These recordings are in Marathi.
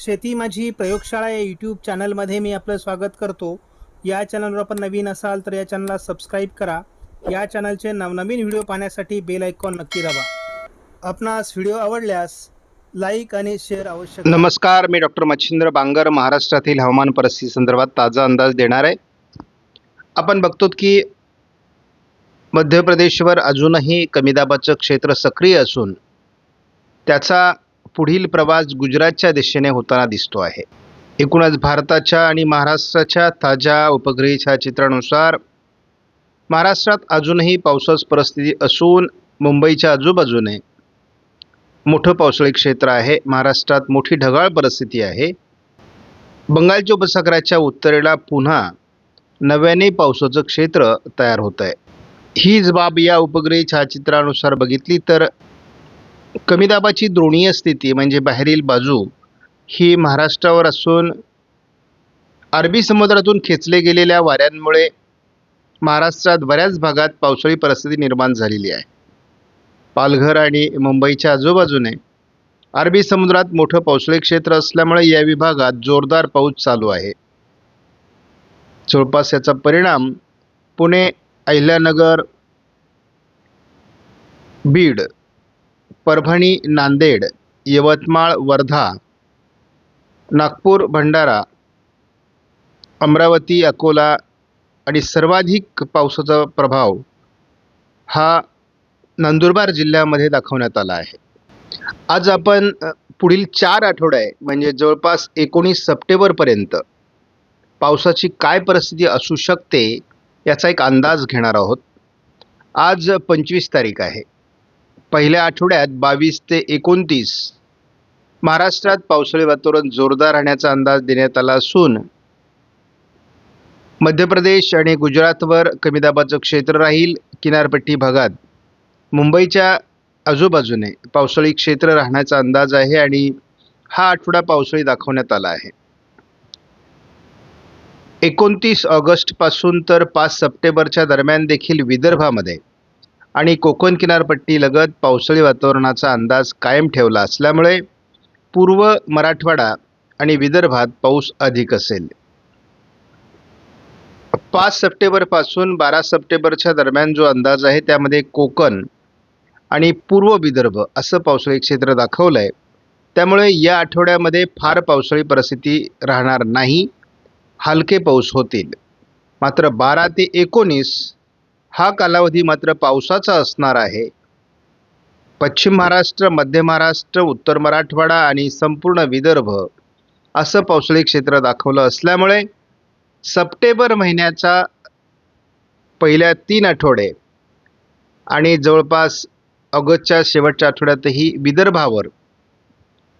शेती माझी प्रयोगशाळा या यूट्यूब चॅनलमध्ये मी आपलं स्वागत करतो. या चॅनलवर आपण नवीन असाल तर या चॅनलला सबस्क्राईब करा. या चॅनलचे नवनवीन व्हिडिओ पाहण्यासाठी बेल आयकॉन नक्की दाबा. आपणास व्हिडिओ आवडल्यास लाईक आणि शेअर अवश्य नमस्कार मी डॉक्टर मच्छिंद्र बांगर महाराष्ट्रातील हवामान परिस्थिती संदर्भात ताजा अंदाज देणार आहे. आपण बघतो की मध्य प्रदेशवर अजूनही कमी दाबाचं क्षेत्र सक्रिय असून त्याचा पुढील प्रवास गुजरातच्या दिशेने होताना दिसतो आहे. एकूणच भारताच्या आणि महाराष्ट्राच्या ताज्या उपग्रही छायाचित्रानुसार महाराष्ट्रात अजूनही पावसाची परिस्थिती असून मुंबईच्या आजूबाजूने मोठं पावसाळी क्षेत्र आहे. महाराष्ट्रात मोठी ढगाळ परिस्थिती आहे. बंगालच्या उपसागराच्या उत्तरेला पुन्हा नव्याने पावसाचं क्षेत्र तयार होत आहे हीच बाब या उपग्रही छायाचित्रानुसार बघितली तर कमी दाबाची द्रोणीय स्थिती म्हणजे बाहेरील बाजू ही महाराष्ट्रावर असून अरबी समुद्रातून खेचले गेलेल्या वाऱ्यांमुळे महाराष्ट्रात बऱ्याच भागात पावसाळी परिस्थिती निर्माण झालेली आहे. पालघर आणि मुंबईच्या आजूबाजूने अरबी समुद्रात मोठं पावसाळी क्षेत्र असल्यामुळे या विभागात जोरदार पाऊस चालू आहे. जवळपास याचा परिणाम पुणे अहिल्यानगर बीड परभणी नांदेड यवतमाळ वर्धा नागपूर भंडारा अमरावती अकोला आणि सर्वाधिक पावसाचा प्रभाव हा नंदुरबार जिल्ह्यामध्ये दाखवण्यात आला आहे. आज आपण पुढील चार आठवडे म्हणजे जवळपास एकोणीस सप्टेंबरपर्यंत पावसाची काय परिस्थिती असू शकते याचा एक अंदाज घेणार आहोत. आज पंचवीस तारीख आहे. पहिल्या आठवड्यात बावीस ते एकोणतीस. महाराष्ट्रात पावसाळी वातावरण जोरदार राहण्याचा अंदाज देण्यात आला असून मध्य प्रदेश आणि गुजरातवर कमी दाबाचं क्षेत्र राहील किनारपट्टी भागात. मुंबईच्या आजूबाजूने पावसाळी क्षेत्र राहण्याचा अंदाज आहे आणि हा आठवडा पावसाळी दाखवण्यात आला आहे. एकोणतीस ऑगस्टपासून तर पाच सप्टेंबरच्या दरम्यान देखील विदर्भामध्ये आणि कोकण किनारपट्टीलगत पावसाळी वातावरणाचा अंदाज कायम ठेवला असल्यामुळे पूर्व मराठवाडा आणि विदर्भात पाऊस अधिक असेल. पाच सप्टेंबरपासून बारा सप्टेंबरच्या दरम्यान जो अंदाज आहे त्यामध्ये कोकण आणि पूर्व विदर्भ असं पावसाळी क्षेत्र दाखवलं आहे त्यामुळे या आठवड्यामध्ये फार पावसाळी परिस्थिती राहणार नाही. हलके पाऊस होतील. मात्र बारा ते एकोणीस हा कालावधी मात्र पावसाचा असणार आहे. पश्चिम महाराष्ट्र मध्य महाराष्ट्र उत्तर मराठवाडा आणि संपूर्ण विदर्भ असं पावसाळी क्षेत्र दाखवलं असल्यामुळे सप्टेंबर महिन्याचा पहिल्या तीन आठवडे आणि जवळपास ऑगस्टच्या शेवटच्या आठवड्यातही विदर्भावर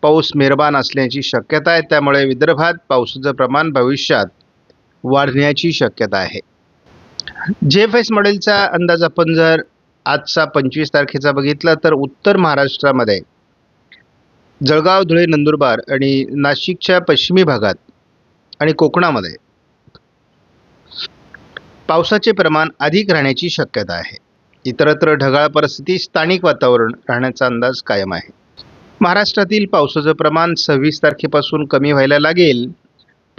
पाऊस मेहरबान असण्याची शक्यता आहे. त्यामुळे विदर्भात पावसाचं प्रमाण भविष्यात वाढण्याची शक्यता आहे. जे एफ एस मॉडेलचा अंदाज आपण जर आजचा पंचवीस तारखेचा बघितला तर उत्तर महाराष्ट्रामध्ये जळगाव धुळे नंदुरबार आणि नाशिकच्या पश्चिमी भागात आणि कोकणामध्ये पावसाचे प्रमाण अधिक राहण्याची शक्यता आहे. इतरत्र ढगाळ परिस्थिती स्थानिक वातावरण राहण्याचा अंदाज कायम आहे. महाराष्ट्रातील पावसाचं प्रमाण सव्वीस तारखेपासून कमी व्हायला लागेल.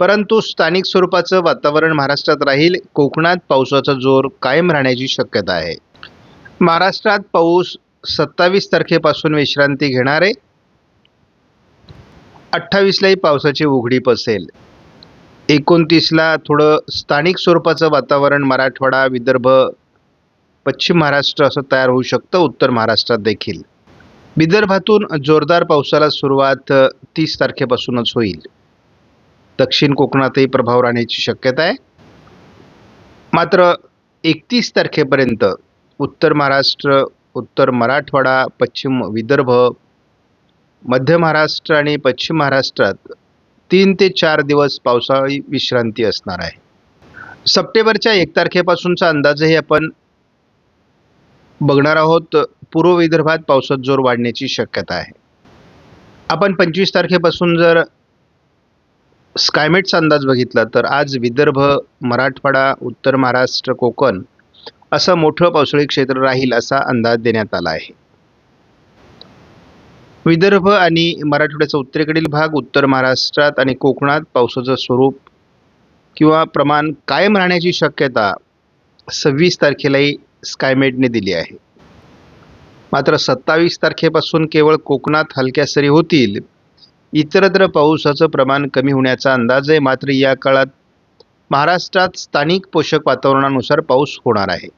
परंतु स्थानिक स्वरूपाचं वातावरण महाराष्ट्रात राहील. कोकणात पावसाचा जोर कायम राहण्याची शक्यता आहे. महाराष्ट्रात पाऊस सत्तावीस तारखेपासून विश्रांती घेणार. आहे अठ्ठावीसलाही पावसाची उघडीप असेल. एकोणतीसला थोडं स्थानिक स्वरूपाचं वातावरण मराठवाडा विदर्भ पश्चिम महाराष्ट्र असं तयार होऊ शकतं. उत्तर महाराष्ट्रात देखील. विदर्भातून जोरदार पावसाला सुरुवात तीस तारखेपासूनच होईल. दक्षिण कोकणातही प्रभाव राहण्याची शक्यता आहे. मात्र एकतीस तारखेपर्यंत उत्तर महाराष्ट्र उत्तर मराठवाडा पश्चिम विदर्भ मध्य महाराष्ट्र आणि पश्चिम महाराष्ट्रात तीन ते चार दिवस पावसाळी विश्रांती असणार आहे. सप्टेंबरच्या एक तारखेपासूनचा अंदाजही आपण बघणार आहोत. पूर्व विदर्भात पावसात जोर वाढण्याची शक्यता आहे. आपण पंचवीस तारखेपासून जर स्कायमेटचा अंदाज बघितला तर आज विदर्भ मराठवाडा उत्तर महाराष्ट्र कोकण असं मोठं पावसाळी क्षेत्र राहील असा अंदाज देण्यात आला आहे. विदर्भ आणि मराठवाड्याचा उत्तरेकडील भाग उत्तर महाराष्ट्रात आणि कोकणात पावसाचं स्वरूप किंवा प्रमाण कायम राहण्याची शक्यता सव्वीस तारखेलाही स्कायमेटने दिली आहे. मात्र सत्तावीस तारखेपासून केवळ कोकणात हलक्या सरी होतील इतरत्र पावसाचं प्रमाण कमी होण्याचा अंदाज आहे. मात्र या काळात महाराष्ट्रात स्थानिक पोषक वातावरणानुसार पाऊस होणार आहे.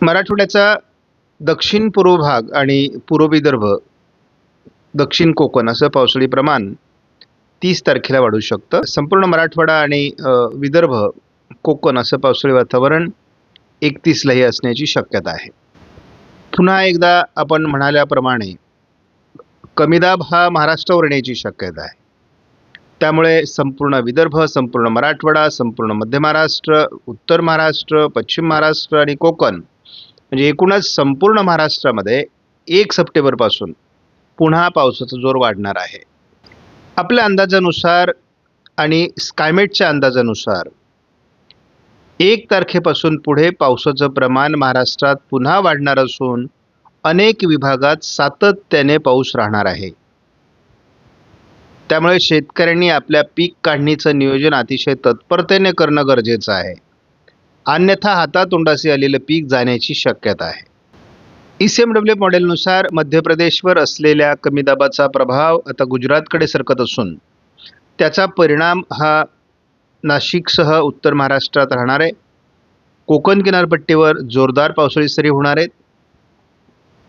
मराठवाड्याचा दक्षिण पूर्व भाग आणि पूर्व विदर्भ दक्षिण कोकण असं पावसाळी प्रमाण तीस तारखेला वाढू शकतं. संपूर्ण मराठवाडा आणि विदर्भ कोकण असं पावसाळी वातावरण एकतीसलाही असण्याची शक्यता आहे. पुन्हा एकदा आपण म्हणाल्याप्रमाणे कमी दाब हा महाराष्ट्रावर येण्याची शक्यता आहे. त्यामुळे संपूर्ण विदर्भ संपूर्ण मराठवाडा संपूर्ण मध्य महाराष्ट्र उत्तर महाराष्ट्र पश्चिम महाराष्ट्र आणि कोकण म्हणजे एकूणच संपूर्ण महाराष्ट्रामध्ये एक सप्टेंबरपासून पुन्हा पावसाचा जोर वाढणार आहे. आपल्या अंदाजानुसार आणि स्कायमेटच्या अंदाजानुसार एक तारखेपासून पुढे पावसाचं प्रमाण महाराष्ट्रात पुन्हा वाढणार असून अनेक विभागात सातत्याने पाऊस राहणार आहे. त्यामुळे शेतकऱ्यांनी आपल्या पीक काढणीचं नियोजन अतिशय तत्परतेने करणं गरजेचं आहे. अन्यथा हातातोंडाशी आलेलं पीक जाण्याची शक्यता आहे. ई सी एम डब्ल्यू मॉडेलनुसार मध्य प्रदेशवर असलेल्या कमी दाबाचा प्रभाव आता गुजरातकडे सरकत असून त्याचा परिणाम हा नाशिकसह उत्तर महाराष्ट्रात राहणार आहे. कोकण किनारपट्टीवर जोरदार पावसाळी सरी होणार आहेत.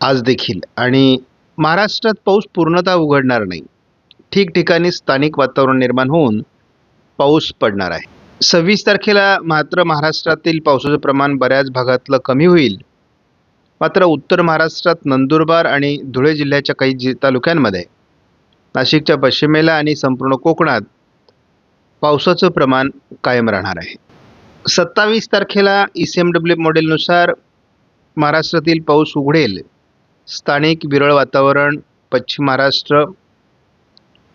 आज देखील. आणि महाराष्ट्रात पाऊस पूर्णतः उघडणार नाही. ठिकठिकाणी स्थानिक वातावरण निर्माण होऊन पाऊस पडणार आहे. सव्वीस तारखेला मात्र महाराष्ट्रातील पावसाचं प्रमाण बऱ्याच भागातलं कमी होईल. मात्र उत्तर महाराष्ट्रात नंदुरबार आणि धुळे जिल्ह्याच्या काही जि तालुक्यांमध्ये नाशिकच्या पश्चिमेला आणि संपूर्ण कोकणात पावसाचं प्रमाण कायम राहणार आहे. सत्तावीस तारखेला ई सी एम डब्ल्यू मॉडेलनुसार महाराष्ट्रातील पाऊस उघडेल. स्थानिक विरळ वातावरण पश्चिम महाराष्ट्र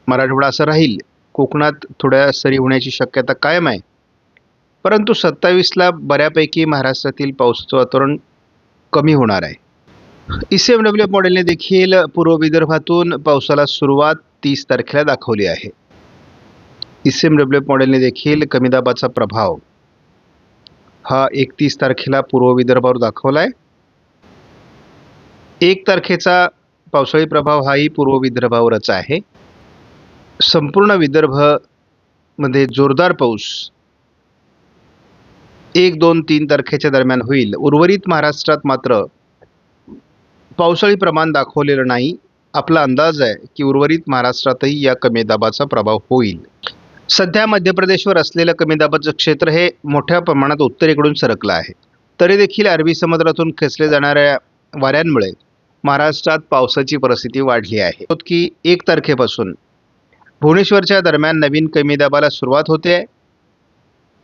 मराठवाडा असं राहील. कोकणात थोड्या सरी होण्याची शक्यता कायम आहे. परंतु सत्तावीसला बऱ्यापैकी महाराष्ट्रातील पावसाचं वातावरण कमी होणार आहे. ई सी एम डब्ल्यू मॉडेलने देखील पूर्व विदर्भातून पावसाला सुरुवात तीस तारखेला दाखवली आहे. ई सी एम डब्ल्यू मॉडेलने देखील कमी दाबाचा प्रभाव हा एकतीस तारखेला पूर्व विदर्भावर दाखवला आहे एक तारखेचा पावसाळी प्रभाव हाही पूर्व विदर्भावरच आहे. संपूर्ण विदर्भमध्ये जोरदार पाऊस एक दोन तीन तारखेच्या दरम्यान होईल. उर्वरित महाराष्ट्रात मात्र पावसाळी प्रमाण दाखवलेलं नाही. आपला अंदाज आहे की उर्वरित महाराष्ट्रातही या कमी दाबाचा प्रभाव होईल. सध्या मध्य प्रदेशवर असलेलं कमी दाबाचं क्षेत्र हे मोठ्या प्रमाणात उत्तरेकडून सरकलं आहे. तरी देखील अरबी समुद्रातून खेचले जाणाऱ्या वाऱ्यांमुळे महाराष्ट्रात पावसाची परिस्थिती वाढली आहे. की एक तारखेपासून भुवनेश्वरच्या दरम्यान नवीन कमी दाबाला सुरुवात होते. आहे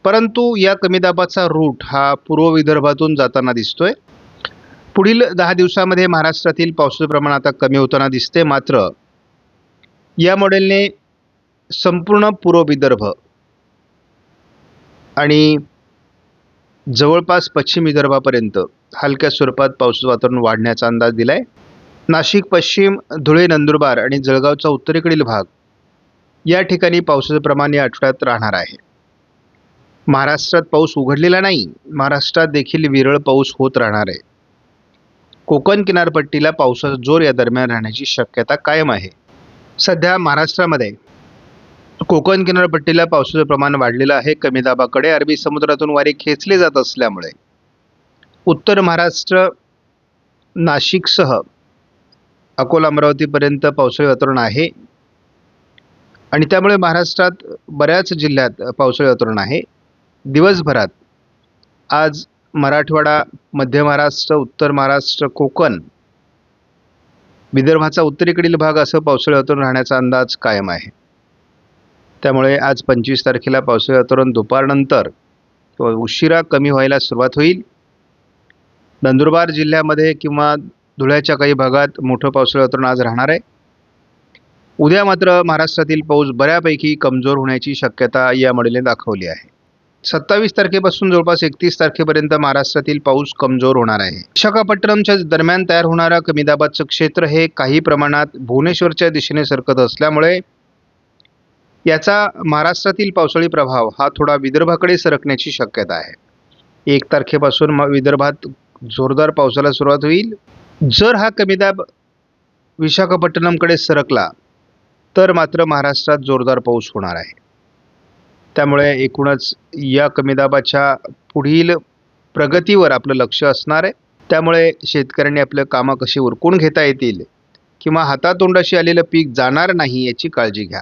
परंतु या कमी दाबाचा रूट हा पूर्व विदर्भातून जाताना दिसतोय. पुढील दहा दिवसामध्ये महाराष्ट्रातील पावसाचं प्रमाण आता कमी होताना दिसते. मात्र या मॉडेलने संपूर्ण पूर्व विदर्भ आणि जवळपास पश्चिम विदर्भापर्यंत हलक्या स्वरूपात पावसाचं वातावरण वाढण्याचा अंदाज दिला आहे नाशिक पश्चिम धुळे नंदुरबार आणि जळगावचा उत्तरेकडील भाग या ठिकाणी पावसाचं प्रमाण या आठवड्यात राहणार आहे. महाराष्ट्रात पाऊस उघडलेला नाही महाराष्ट्रात देखील विरळ पाऊस होत राहणार आहे. कोकण किनारपट्टीला पावसाचा जोर या दरम्यान राहण्याची शक्यता कायम आहे. सध्या महाराष्ट्रामध्ये कोकण किनारपट्टीला पावसाचं प्रमाण वाढलेलं आहे. कमी दाबाकडे अरबी समुद्रातून वारे खेचले जात असल्यामुळे. उत्तर महाराष्ट्र नाशिकसह अकोला अमरावतीपर्यंत पावसाळी वातावरण आहे. आणि त्यामुळे महाराष्ट्रात बऱ्याच जिल्ह्यात पावसाळी वातावरण आहे. दिवसभरात आज मराठवाडा मध्य महाराष्ट्र उत्तर महाराष्ट्र कोकण विदर्भाचा उत्तरेकडील भाग असं पावसाळी वातावरण राहण्याचा अंदाज कायम आहे. त्यामुळे आज पंचवीस तारखेला पावसाळी वातावरण दुपारनंतर किंवा उशिरा कमी व्हायला सुरुवात होईल. नंदुरबार जिल्ह्यामध्ये किंवा धुळ्याच्या काही भागात मोठं पावसाळी वातावरण आज राहणार आहे. उद्या मात्र महाराष्ट्रातील पाऊस बऱ्यापैकी कमजोर होण्याची शक्यता या मॉडेलने दाखवली आहे. सत्तावीस तारखेपासून जवळपास एकतीस तारखेपर्यंत महाराष्ट्रातील पाऊस कमजोर होणार आहे. विशाखापट्टणमच्या दरम्यान तयार होणारं कमी दाबाचं क्षेत्र हे काही प्रमाणात भुवनेश्वरच्या दिशेने सरकत असल्यामुळे याचा महाराष्ट्रातील पावसाळी प्रभाव हा थोडा विदर्भाकडे सरकण्याची शक्यता आहे. एक तारखेपासून म- विदर्भात जोरदार पावसाला सुरुवात होईल. जर हा कमी दाब विशाखापट्टणमकडे सरकला तर मात्र महाराष्ट्रात जोरदार पाऊस होणार आहे. त्यामुळे एकूणच या कमी दाबाच्या पुढील प्रगतीवर आपलं लक्ष असणार आहे. त्यामुळे शेतकऱ्यांनी आपलं कामं कशी उरकून घेता येतील किंवा हातातोंडाशी आलेलं पीक जाणार नाही याची काळजी घ्या.